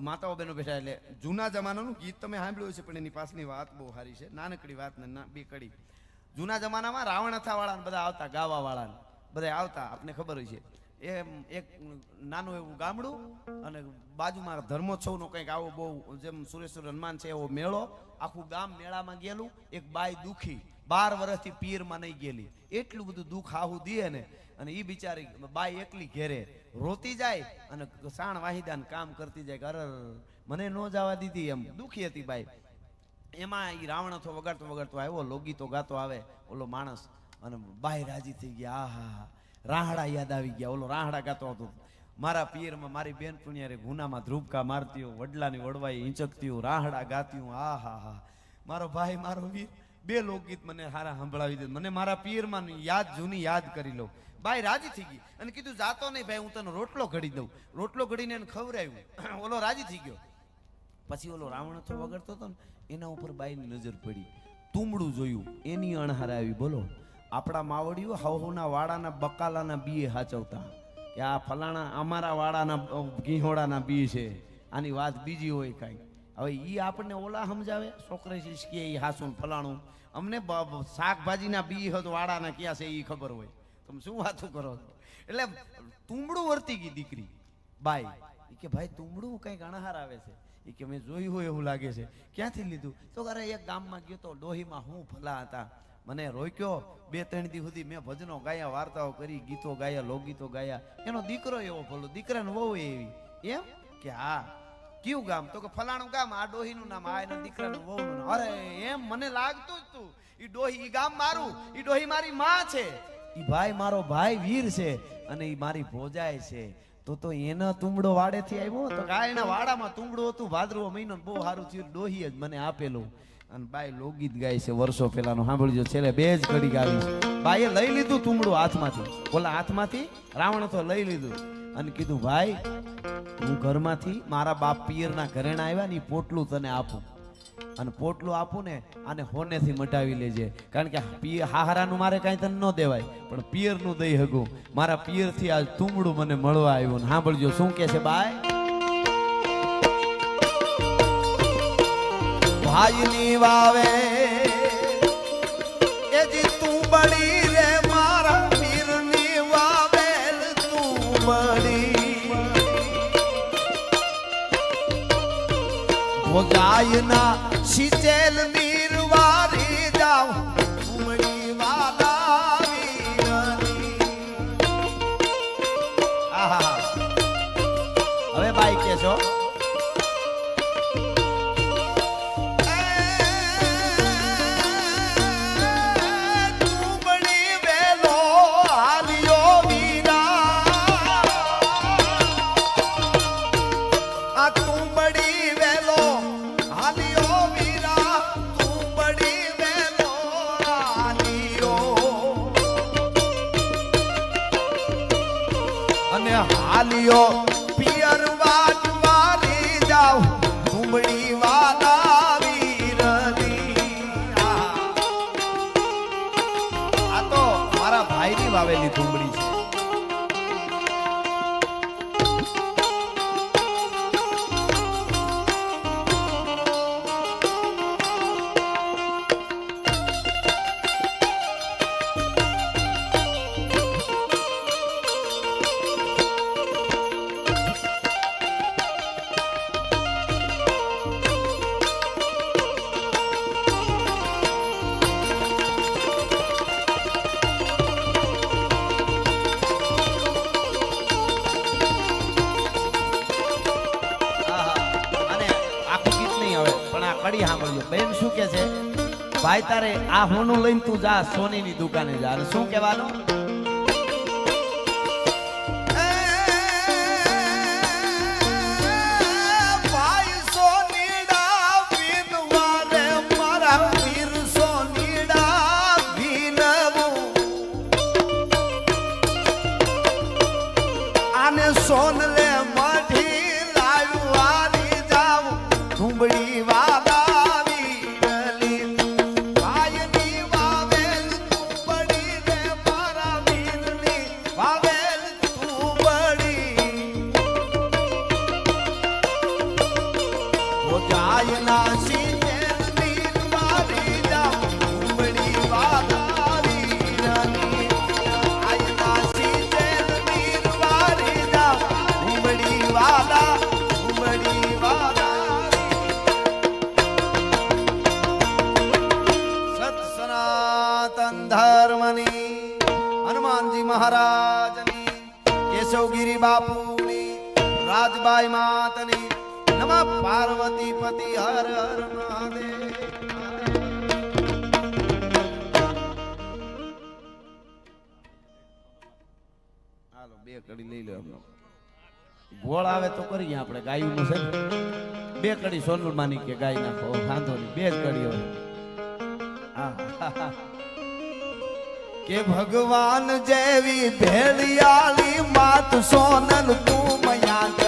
માતાઓ બહેનો બેઠા એટલે જૂના જમાનાનું ગીત તમે સાંભળ્યું છે પણ એની પાસની વાત બહુ સારી છે. નાનકડી વાત ને બે કડી. જૂના જમાનામાં રાવણ અથાવાળા બધા આવતા ગાવા વાળા બધા આવતા, આપને ખબર હોય છે. એ એક નાનું એવું ગામડું અને બાજુમાં ધર્મોત્સવનો કંઈક આવો બહુ જેમ સુરેશ્વર હનુમાન છે એવો મેળો, આખું ગામ મેળામાં ગયેલું. એક બાઈ દુખી, બાર વર્ષથી પીરમાં નહીં ગયેલી. એટલું બધું દુઃખ આવું દે ને. અને એ બિચારી બાઈ એકલી ઘેરે. રોતી જાય અને સાણ વાહિદાન કામ કરતી જાય કે મને ન જવા દીધી એમ. દુખી હતી બાઈ એમાં એ રાવણ હતો વગાડતો વગાડતો આવ્યો લોગીતો ગાતો આવે ઓલો માણસ અને બાઈ રાજી થઈ ગયા આહા રાહડા યાદ આવી ગયા ઓલો રાહડા ગાતો હતો. મારા પિયરમાં મારી બેન પુણ્યારે ગુનામાં ધ્રુપકા મારતી હોય, વડલાની વડવાઈ હિંચકતી હોય, રાહડા ગાતી હું આ હા હા મારો ભાઈ મારો વીર બે લોકગીત મને હારા સંભળાવી દે. મને મારા પિયરમાં યાદ જૂની યાદ કરી લઉં બાઈ રાજી થઈ ગઈ અને કીધું, જાતો નહીં ભાઈ, હું તને રોટલો ઘડી દઉં. રોટલો ઘડીને એને ખવડાવ્યું. ઓલો રાજી થઈ ગયો. પછી ઓલો રાવણ તો વગરતો હતો ને, એના ઉપર બાઈની નજર પડી. તુમડું જોયું, એની અણહાર આવી, બોલો, આપણા માવડીઓ હવના વાડાના બકાલાના બીએ હાચવતા. કે આ ફલાણા અમારા વાડાના ઘીહોડાના બી છે. આની વાત બીજી હોય કાંઈ. હવે એ આપણને ઓલા સમજાવે? છોકરે કે એ હાસું ફલાણું. અમને શાકભાજીના બી હત, વાડાના ક્યાં છે એ ખબર હોય. તમે શું વાતો કરો એટલે તુંબડું વર્તી ગઈ દીકરી, બાઈ. એ કે, ભાઈ, તુંબડું કંઈક અણહાર આવે છે. એ કે, મેં જોયું હોય એવું લાગે છે. ક્યાંથી લીધું? તો અરે, એક ગામમાં ગયો તો ડોહીમાં હું ભલા હતા. મને રોક્યો. બે, ત્રણ દી સુધી મેં ભજનો ગાયા, વાર્તાઓ કરી, ગીતો ગાયા, લોકગીતો ગાયા. એનો દીકરો એવો ભલો, દીકરાને વહુ એવી. એમ? કે, હા. કયું ગામ? તો કે, ફલાણું ગામ. આ ડોહીનું નામ, આ એના દીકરાનું વહુનું અરે, એમ મને લાગતું જ તું. એ ડોહી ગામ મારું. એ ડોહી મારી માં છે. ઈ ભાઈ મારો ભાઈ વીર છે અને એ મારી ભોજાય છે. તો તો એનો તુંબડો વાડેથી આવ્યો તો આ વાડામાં તુંબડો હતું, ભાદરવો મહિનો બહુ સારું થયું, ડોહી જ મને આપેલું. અને બાઈ લોકગીત ગાય છે વર્ષો પહેલાનું, સાંભળજો, છેલ્લે બે જ ઘડી ગાવી છે. બાઈએ લઈ લીધું તુંબડું હાથમાંથી. બોલા, હાથમાંથી? રાવણ તો લઈ લીધું. અને કીધું, ભાઈ, હું ઘરમાંથી મારા બાપ પિયરના ઘરેણા આવ્યા ને પોટલું તને આપું. અને પોટલું આપું ને, આને હોનેથી મટાવી લેજે. કારણ કે હાહારાનું મારે કાંઈ તને ન દેવાય, પણ પિયરનું દઈ હગું. મારા પિયરથી આજ તુંબડું મને મળવા આવ્યું સાંભળજો, શું કે છે બાય? ભાઈની વાવે, એ જી She tell me હાલ્યો ભાઈ તારે આ હોનું લઈને તું જા સોનીની દુકાને જા. શું કહેવાનું? મહારાજની, કેશવગીરી બાપુની, રાજબાઈ માતની, નમઃ પાર્વતી પતિ હર હર મહાદેવ. બે કડી લઈ ગોળ આવે તો કરીએ આપણે, ગાયું બે કડી સોનલ માની કે ગાય નાખો, વાંધો નહીં, બે કડી હોય. કે ભગવાન જેવી ભેળિયાળી માત સોનલ તું મયા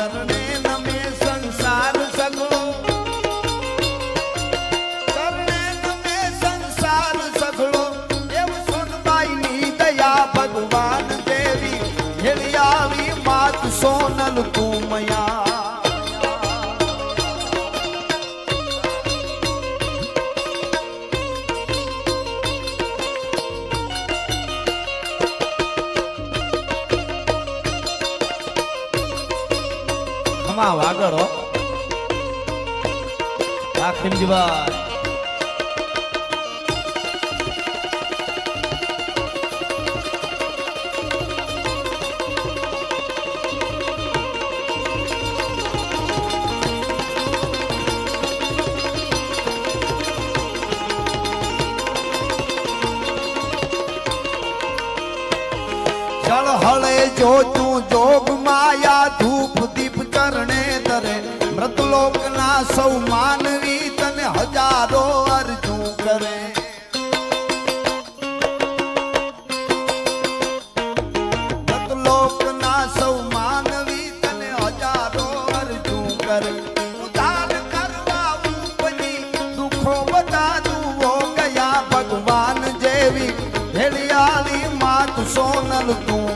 ખીમજીભાઈ હળે જોગ માયા ધૂપ દીપ ચરણે ધરે મૃતલોક ના સૌ માનવી હજારો અરજુ કરે. મૃતલોક ના સૌ માનવી તને હજારો અરજુ કરે. ઉધાર કરવા ઉપની દુઃખો બધા દુઓ ગયા ભગવાન જેવી. ભેળિયાળી માત તું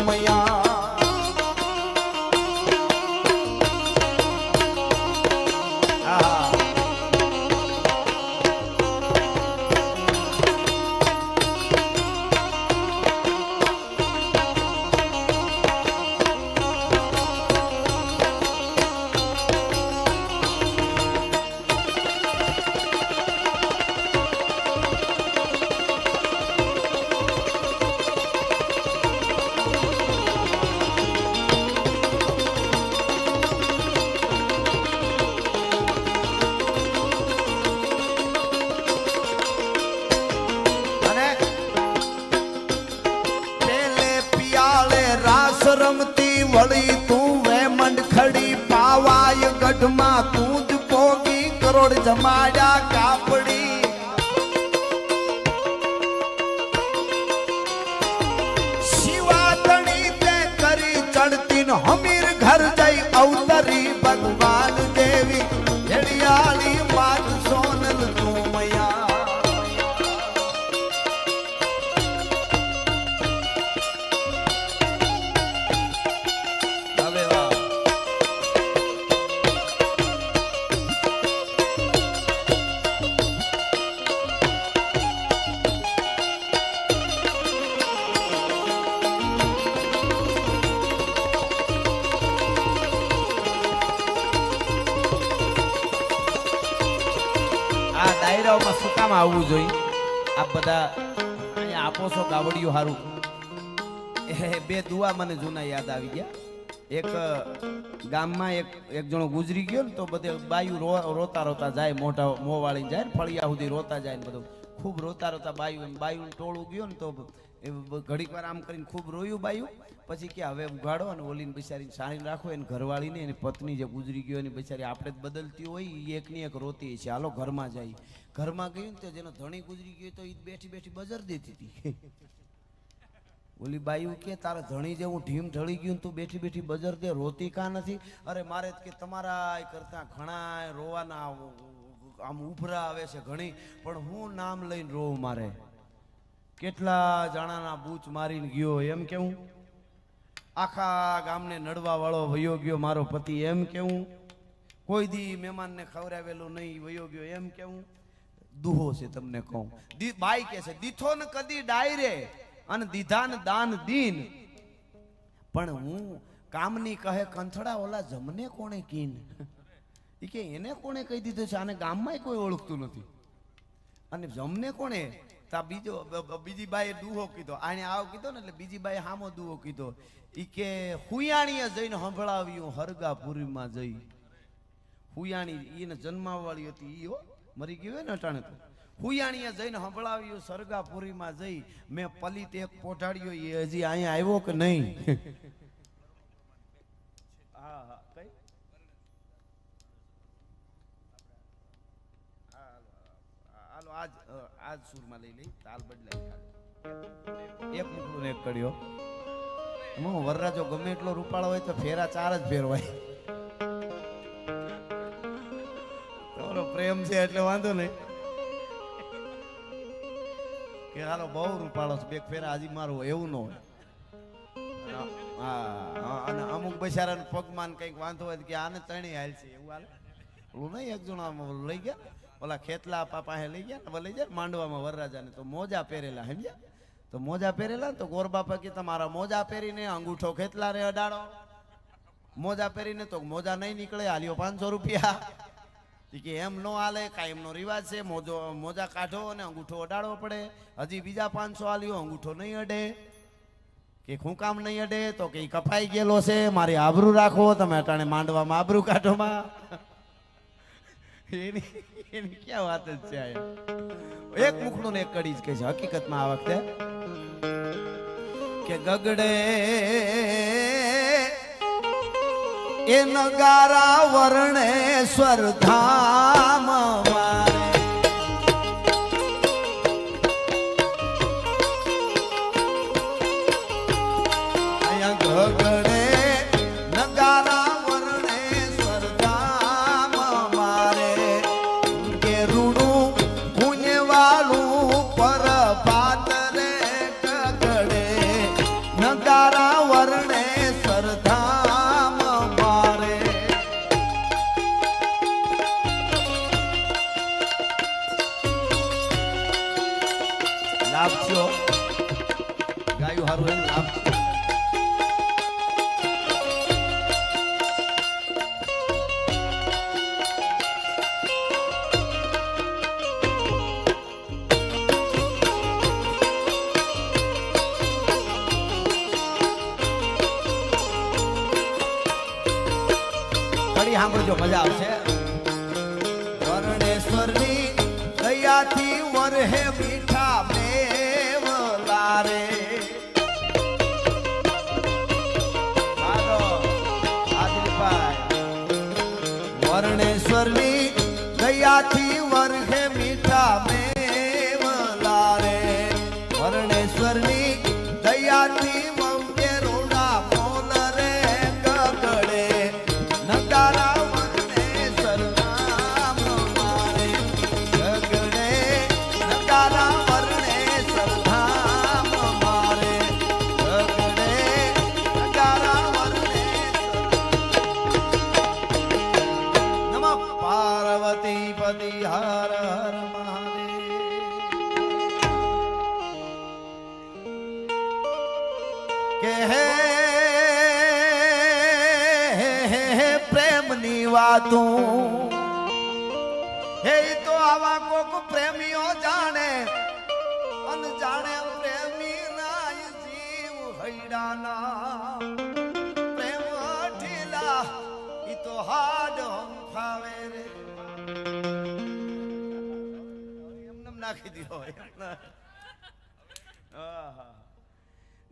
વળી તું વે મંડખડી પાવાય ગઢમાં તું જ પોગી કરોડ જમાડ્યા આવવું જોઈએ. આ બધા અહીંયા આપો છો ગાવડિયું એ બે દુઆ મને જૂના યાદ આવી ગયા. એક ગામમાં એક એક જણો ગુજરી ગયો ને તો બધે બાયું રોતા રોતા જાય, મોઢા, મોં વાળીને જાય ફળિયા સુધી રોતા જાય ને બધું. ખૂબ રોતા રોતા બાયું બાયું ટોળું ગયું ને તો એ ઘડીક વાર આમ કરીને ખૂબ રોયું બાયું. પછી કે હવે ઉઘાડો અને ઓલીને બિચારીને સાણીને રાખો, એને ઘરવાળીને, એની પત્ની જે ગુજરી ગયો, એની બિચારી આપણે જ બદલતી હોય એ એકની એક રોતી છે હાલો, ઘરમાં જાય. ઘરમાં ગયું ને તો જેનો ધણી ગુજરી ગયો તો એ બેઠી બેઠી બજર દેતી હતી. ઓલી બાયું કે, તારા ધણી જેવું ઢીમ ઢળી ગયું તું બેઠી બેઠી બજર દે, રોતી કા નથી? અરે, મારે કે તમારા કરતા ઘણા રોવાના આમ ઉભરા આવે છે ઘણી, પણ હું નામ લઈને રોવું મારે? કેટલા જણાના બૂચ મારીને ગયો એમ કેવું? આખા ગામને નડવા વાળો વયો ગયો મારો પતિ એમ કેવું? કોઈ દી મહેમાનને ખવડાવેલો નહીં, વયો ગયો એમ કેવું? દુહો છે તમને કહું. બાઈ કે છે દીથો ને કદી ડાયરે અને દીધા ને દાન દીન. પણ હું કામની કહે કંથડા ઓલા જમને કોણે કીન? એ કે, એને કોણે કહી દીધું છે? આને ગામમાં કોઈ ઓળખતું નથી. અને જમને કોણે? તા બીજો બીજી બાઈએ દુહો કીધો. આને આવો કીધો ને એટલે બીજી બાઈએ હામો દુહો કીધો. ઈ કે, હુયાણીએ જઈને સંભળાવ્યું હરગાપુરીમાં જઈ. હુયાણી એને જન્માવાળી હતી ઈ હો, મરી ગયો ને અટાણે તો. હુયાણીએ જઈને સંભળાવ્યું સરગાપુરીમાં જઈ. મેં પલિત એક પોઢાડ્યો એ હજી અહીંયા આવ્યો કે નહીં હા હા કઈ હાલો આજ આજ સુરમાં લઈ લઈ તાલ બદલાઈ ખાલી. એક મુકડું એક કડ્યો એમાં વરરાજો ગમે એટલો રૂપાળો હોય તો ફેરા ચાર જ ફેરવાય તમારો પ્રેમ છે એટલે વાંધો નહીં. કે હાલો બહુ રૂપાળો છે. બે ફેરા હજી મારું એવું ન હોય. હા હા, અને અમુક બચારાને પગમાં કંઈક વાંધો હોય કે આને તણી હાલ છે એવું હાલે? ઓલું નહીં એક જણા લઈ ગયા? ઓલા ખેતલા પાપા હે લઈ ગયા ને લઈ જાય માંડવામાં વરરાજાને. તો મોજા પહેરેલા સમજ્યા તો મોજા પહેરેલા તો ગોર બાપા કે તમારા મોજા પહેરીને અંગૂઠો ખેતલા રે અડાડો. મોજા પહેરીને તો મોજા નહીં નીકળે હાલ્યો પાંચસો રૂપિયા. કે એમ નો હાલે કાયમનો રિવાજ છે, મોજો, મોજા કાઢો અને અંગૂઠો અડાડવો પડે. હજી બીજા પાંચસો હાલ્યો અંગૂઠો નહીં અડે. કે હું કામ નહીં અડે, તો કે કપાઈ ગયેલો છે, મારી આબરૂ રાખો તમે અટાણે માંડવામાં આબરૂ કાઢોમાં એની ક્યાં વાત જ છે એક મુખડું ને એક કડી જ કહે છે. હકીકતમાં આ વખતે કે ગગડે એ નગારા વર્ણે સ્વરધામ લાભ છો ગાયું સારું એમ લાભ ફરી સાંભળજો મજા આવશે. વર્ણેશ્વરની દયાથી વરહે મીઠા. વાતું. હે તો આવા કોક પ્રેમીઓ જાણે. અન જાણે પ્રેમી ના જીવ હૈડાના. પ્રેમ ઢીલા ઈ તો હાડ હંફાવે રે. નાખી દીધો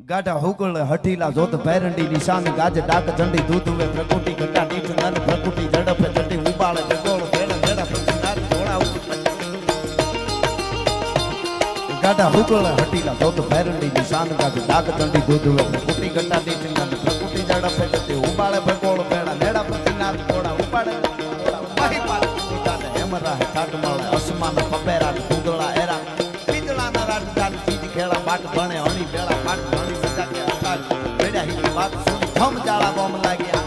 ગાઢા હુકળ હઠીલા જોત ભૈરંડી નિશાન ગાજ ડાક ચંડી દૂધ પ્રકૃતિ ચંડી ગોળ ભેળ ભેળ ઘોડા ઉપર ગાઢા હુકળ હઠીલા જોત ભૈરંડી નિશાન ગાજ ડાક ચંડી ગોધળો કુટી ઘટા નીચ નન પ્રકૃતિ ઝડપે ચંડી ઉબાળે ભગોળ ભેળ પછી નાર ઘોડા ઉપાડે. માહી પાર ઉડાડે હેમરા હે ઠાટ મળે, અસમાન પપેરા કુંદળા એરા. પીદળાના રાટ ચાલ ચીજ ખેડા બાટ ભણે, હણી ભેળા બાટ ભણી મજા કે અકાલ બેડા હી વાત સુન ધમ જાળા બોમ લાગ્યા.